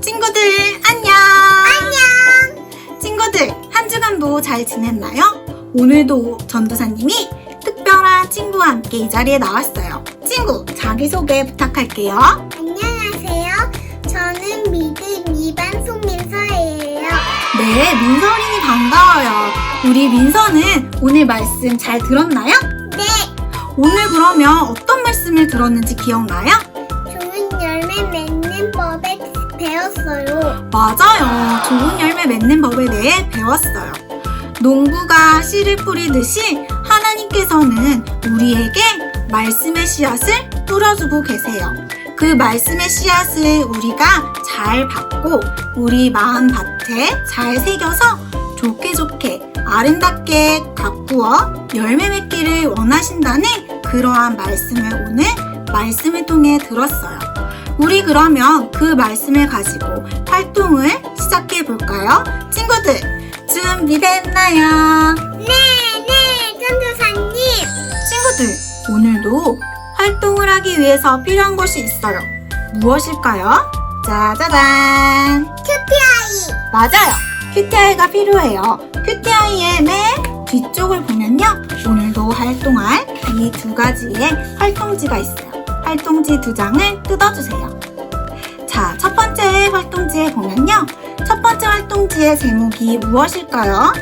친구들 안녕. 안녕. 친구들 한 주간도 잘 지냈나요? 오늘도 전도사님이 특별한 친구와 함께 이 자리에 나왔어요. 친구 자기소개 부탁할게요. 안녕하세요. 저는 믿음 2반 송 민서예요. 네, 민서 어린이 반가워요. 우리 민서는 오늘 말씀 잘 들었나요? 네. 오늘 그러면 어떤 말씀을 들었는지 기억나요? 좋은 열매 맺는 법에 배웠어요. 맞아요. 좋은 열매 맺는 법에 대해 배웠어요. 농부가 씨를 뿌리듯이 하나님께서는 우리에게 말씀의 씨앗을 뿌려주고 계세요. 그 말씀의 씨앗을 우리가 잘 받고 우리 마음 밭에 잘 새겨서 좋게 좋게 아름답게 가꾸어 열매 맺기를 원하신다는 그러한 말씀을 오늘 말씀을 통해 들었어요. 우리 그러면 그 말씀을 가지고 활동을 시작해 볼까요? 친구들, 준비됐나요? 네, 네, 전도사님. 친구들, 오늘도 활동을 하기 위해서 필요한 것이 있어요. 무엇일까요? 짜자잔! 큐티아이. 맞아요. 큐티아이가 필요해요. 큐티아이의 맨 뒤쪽을 보면요. 오늘도 활동할 이 두 가지의 활동지가 있어요. 활동지 두 장을 뜯어주세요. 자, 첫 번째 활동지에 보면요. 첫 번째 활동지의 제목이 무엇일까요?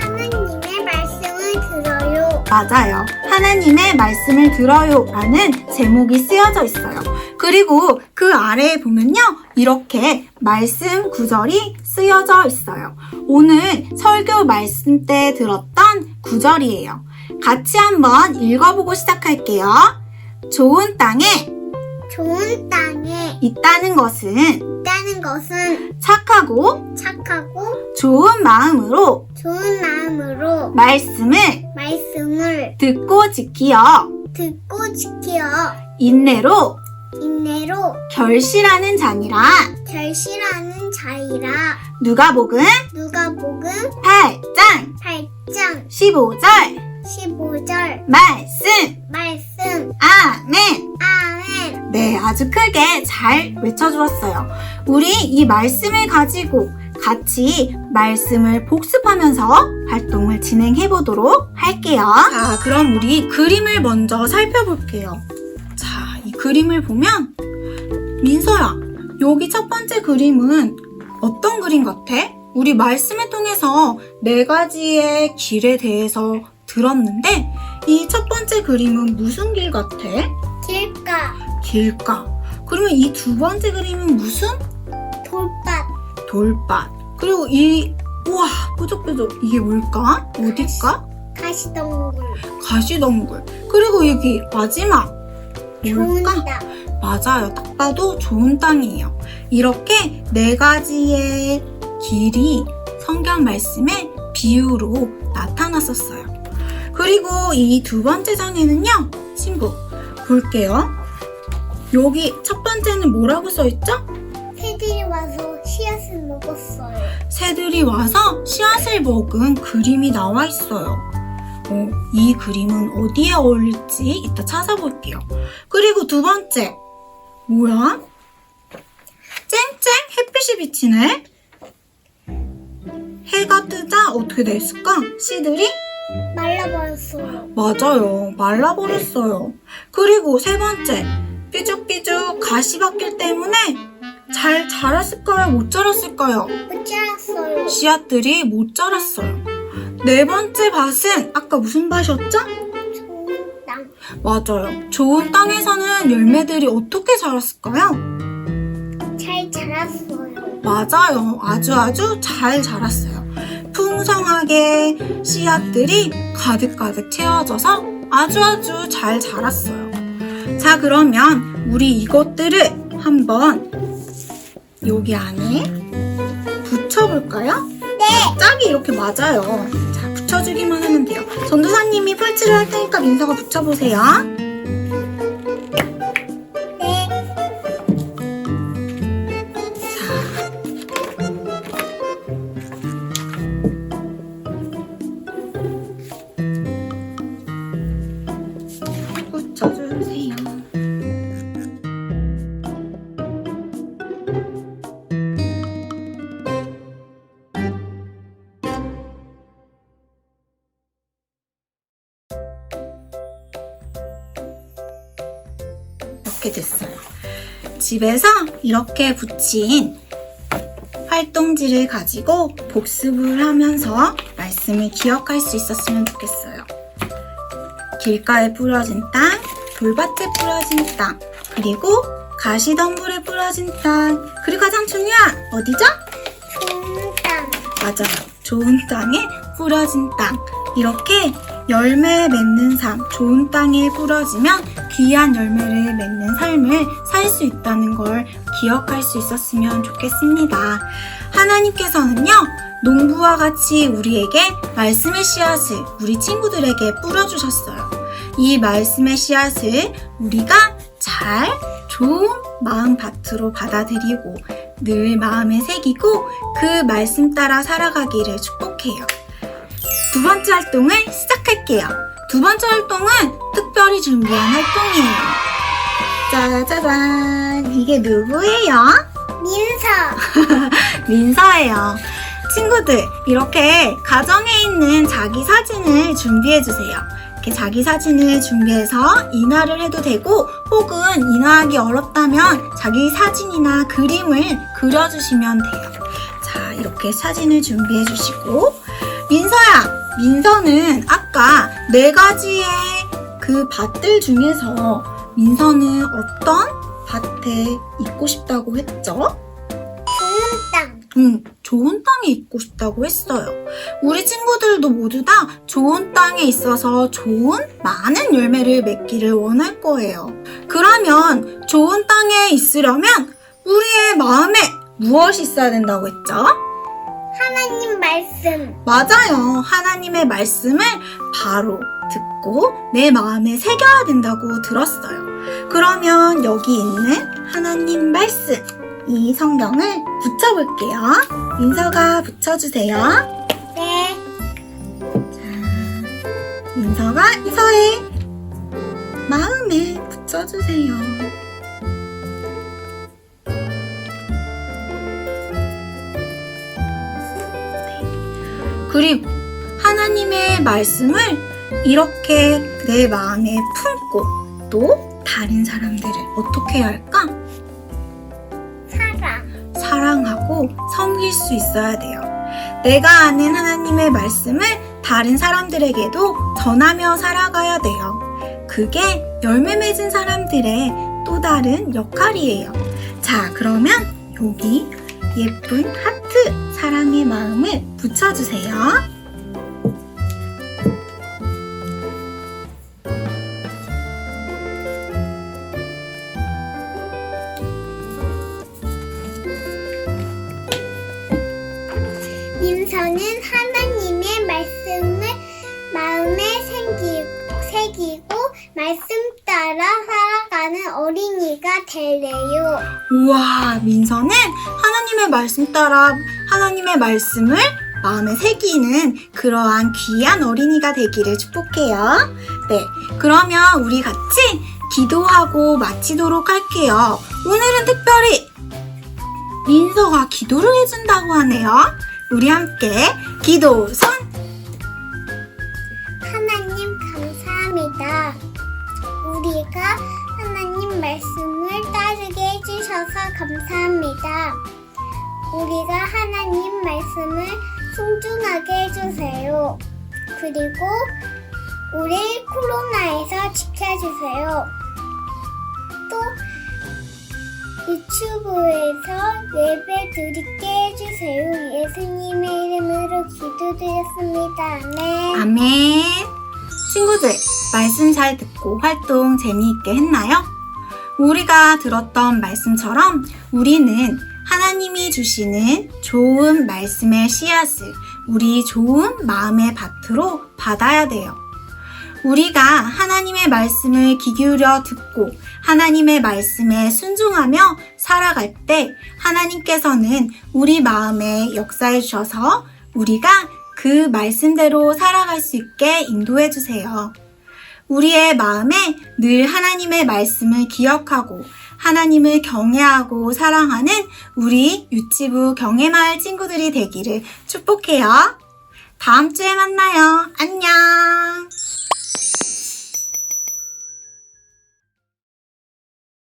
하나님의 말씀을 들어요. 맞아요. 하나님의 말씀을 들어요 라는 제목이 쓰여져 있어요. 그리고 그 아래에 보면요. 이렇게 말씀 구절이 쓰여져 있어요. 오늘 설교 말씀 때 들었던 구절이에요. 같이 한번 읽어보고 시작할게요. 좋은 땅에 좋은 땅에 있다는 것은 있다는 것은 착하고 착하고 좋은 마음으로 좋은 마음으로 말씀을 말씀을 듣고 지키어 듣고 지키어 인내로 인내로 결실하는 자니라. 결실하는 자이라. 누가복음? 누가복음? 8장 8장 15절 15절 말씀. 말씀. 아멘. 아멘. 네 아주 크게 잘 외쳐주었어요. 우리 이 말씀을 가지고 같이 말씀을 복습하면서 활동을 진행해 보도록 할게요. 자 그럼 우리 그림을 먼저 살펴볼게요. 자 이 그림을 보면 민서야 여기 첫 번째 그림은 어떤 그림 같아? 우리 말씀을 통해서 네 가지의 길에 대해서 들었는데 이 첫 번째 그림은 무슨 길 같아? 길가 길가. 그러면 이 두 번째 그림은 무슨? 돌밭 돌밭. 그리고 이 우와 뾰족뾰족 이게 뭘까? 어딜까? 가시동굴 가시덩굴. 그리고 여기 마지막 좋은 뭘까? 땅 맞아요. 딱 봐도 좋은 땅이에요. 이렇게 네 가지의 길이 성경 말씀에 비유로 나타났었어요. 그리고 이 두 번째 장에는요, 친구, 볼게요. 여기 첫 번째는 뭐라고 써있죠? 새들이 와서 씨앗을 먹었어요 새들이 와서 씨앗을 먹은 그림이 나와 있어요. 어, 이 그림은 어디에 어울릴지 이따 찾아볼게요. 그리고 두 번째, 뭐야? 쨍쨍 햇빛이 비치네? 해가 뜨자 어떻게 됐을까? 씨들이? 말라버렸어요 맞아요. 말라버렸어요. 그리고 세 번째, 삐죽삐죽 가시밭길 때문에 잘 자랐을까요? 못 자랐을까요? 못 자랐어요 씨앗들이 못 자랐어요. 네 번째 밭은 아까 무슨 밭이었죠? 맞아요. 좋은 땅에서는 열매들이 어떻게 자랐을까요? 잘 자랐어요 맞아요. 아주 아주 잘 자랐어요. 풍성하게 씨앗들이 가득가득 채워져서 아주 아주 잘 자랐어요. 자, 그러면 우리 이것들을 한번 여기 안에 붙여볼까요? 네 짝이 이렇게 맞아요. 자, 붙여주기만 하면 돼요. 전도사님이 풀칠을 할 테니까 민서가 붙여보세요. 깨닫게 됐어요. 집에서 이렇게 붙인 활동지를 가지고 복습을 하면서 말씀을 기억할 수 있었으면 좋겠어요. 길가에 뿌려진 땅, 돌밭에 뿌려진 땅, 그리고 가시덤불에 뿌려진 땅, 그리고 가장 중요한 어디죠? 좋은 땅. 맞아요. 좋은 땅에 뿌려진 땅. 이렇게 열매 맺는 삶, 좋은 땅에 뿌려지면 귀한 열매를 맺는 삶을 살 수 있다는 걸 기억할 수 있었으면 좋겠습니다. 하나님께서는요, 농부와 같이 우리에게 말씀의 씨앗을 우리 친구들에게 뿌려주셨어요. 이 말씀의 씨앗을 우리가 잘 좋은 마음 밭으로 받아들이고 늘 마음에 새기고 그 말씀 따라 살아가기를 축복해요. 두 번째 활동을 시작할게요. 두 번째 활동은 특별히 준비한 활동이에요. 짜자잔, 이게 누구예요? 민서. 민서예요. 친구들, 이렇게 가정에 있는 자기 사진을 준비해주세요. 이렇게 자기 사진을 준비해서 인화를 해도 되고, 혹은 인화하기 어렵다면 자기 사진이나 그림을 그려주시면 돼요. 자, 이렇게 사진을 준비해주시고, 민서야! 민서는 아까 네 가지의 그 밭들 중에서 민서는 어떤 밭에 있고 싶다고 했죠? 좋은 땅. 응, 좋은 땅에 있고 싶다고 했어요. 우리 친구들도 모두 다 좋은 땅에 있어서 좋은 많은 열매를 맺기를 원할 거예요. 그러면 좋은 땅에 있으려면 우리의 마음에 무엇이 있어야 된다고 했죠? 말씀. 맞아요. 하나님의 말씀을 바로 듣고 내 마음에 새겨야 된다고 들었어요. 그러면 여기 있는 하나님 말씀, 이 성경을 붙여볼게요. 민서가 붙여주세요. 네. 민서가 이서의 마음에 붙여주세요. 그리고 하나님의 말씀을 이렇게 내 마음에 품고 또 다른 사람들을 어떻게 해야 할까? 사랑. 사랑하고 섬길 수 있어야 돼요. 내가 아는 하나님의 말씀을 다른 사람들에게도 전하며 살아가야 돼요. 그게 열매 맺은 사람들의 또 다른 역할이에요. 자, 그러면 여기 예쁜 하트 사랑의 마음을 붙여주세요. 민서는 하나님의 말씀을 마음에 생기, 새기고 말씀 따라 살아가는 어린이가 될래요. 우와, 민서는 하나님의 말씀 따라 하나님의 말씀을 마음에 새기는 그러한 귀한 어린이가 되기를 축복해요. 네, 그러면 우리 같이 기도하고 마치도록 할게요. 오늘은 특별히 민서가 기도를 해준다고 하네요. 우리 함께 기도 손! 하나님 감사합니다. 우리가 하나님 말씀을 따르게 해주셔서 감사합니다. 우리가 하나님 말씀을 순종하게 해주세요. 그리고 우리 코로나에서 지켜주세요. 또 유튜브에서 예배 드리게 해주세요. 예수님의 이름으로 기도드렸습니다. 아멘. 아멘. 친구들, 말씀 잘 듣고 활동 재미있게 했나요? 우리가 들었던 말씀처럼 우리는 하나님이 주시는 좋은 말씀의 씨앗을 우리 좋은 마음의 밭으로 받아야 돼요. 우리가 하나님의 말씀을 귀 기울여 듣고 하나님의 말씀에 순종하며 살아갈 때 하나님께서는 우리 마음에 역사해 주셔서 우리가 그 말씀대로 살아갈 수 있게 인도해 주세요. 우리의 마음에 늘 하나님의 말씀을 기억하고 하나님을 경외하고 사랑하는 우리 유치부 경외마을 친구들이 되기를 축복해요. 다음 주에 만나요. 안녕!